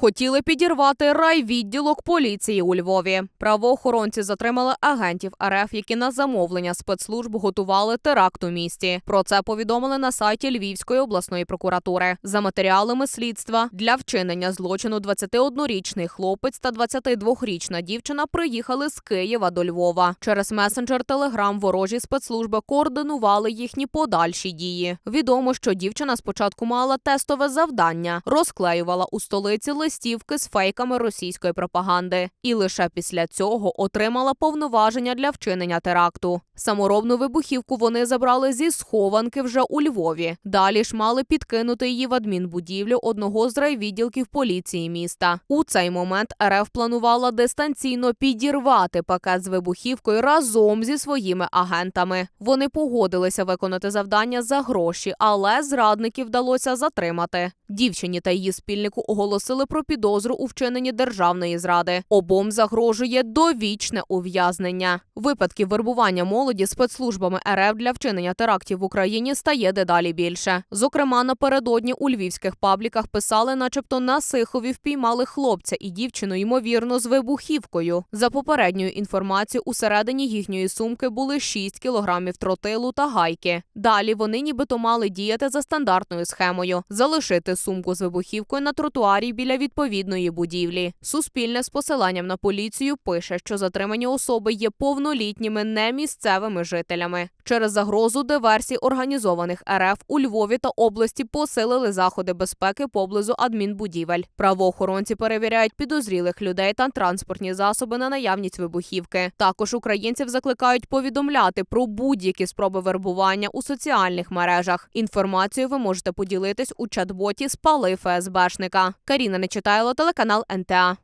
Хотіли підірвати райвідділок поліції у Львові. Правоохоронці затримали агентів РФ, які на замовлення спецслужб готували теракт у місті. Про це повідомили на сайті Львівської обласної прокуратури. За матеріалами слідства для вчинення злочину 21-річний хлопець та 22-річна дівчина приїхали з Києва до Львова. Через месенджер Телеграм ворожі спецслужби координували їхні подальші дії. Відомо, що дівчина спочатку мала тестове завдання, розклеювала у столиці листівки з фейками російської пропаганди, і лише після цього отримала повноваження для вчинення теракту. Саморобну вибухівку вони забрали зі схованки вже у Львові. Далі ж мали підкинути її в адмінбудівлю одного з райвідділків поліції міста. У цей момент РФ планувала дистанційно підірвати пакет з вибухівкою разом зі своїми агентами. Вони погодилися виконати завдання за гроші, але зрадників вдалося затримати. Дівчині та її спільнику оголосили про підозру у вчиненні державної зради. Обом загрожує довічне ув'язнення. Випадків вербування молоді спецслужбами РФ для вчинення терактів в Україні стає дедалі більше. Зокрема, напередодні у львівських пабліках писали, начебто на Сихові впіймали хлопця і дівчину, ймовірно, з вибухівкою. За попередньою інформацією, усередині їхньої сумки були 6 кілограмів тротилу та гайки. Далі вони нібито мали діяти за стандартною схемою: залишити сумку з вибухівкою на тротуарі біля відповідної будівлі. Суспільне з посиланням на поліцію пише, що затримані особи є повнолітніми не місцевими жителями. Через загрозу диверсій організованих РФ у Львові та області посилили заходи безпеки поблизу адмінбудівель. Правоохоронці перевіряють підозрілих людей та транспортні засоби на наявність вибухівки. Також українців закликають повідомляти про будь-які спроби вербування у соціальних мережах. Інформацію ви можете поділитись у чат-боті «Спали ФСБшника. Каріна Нечитайло, телеканал НТА.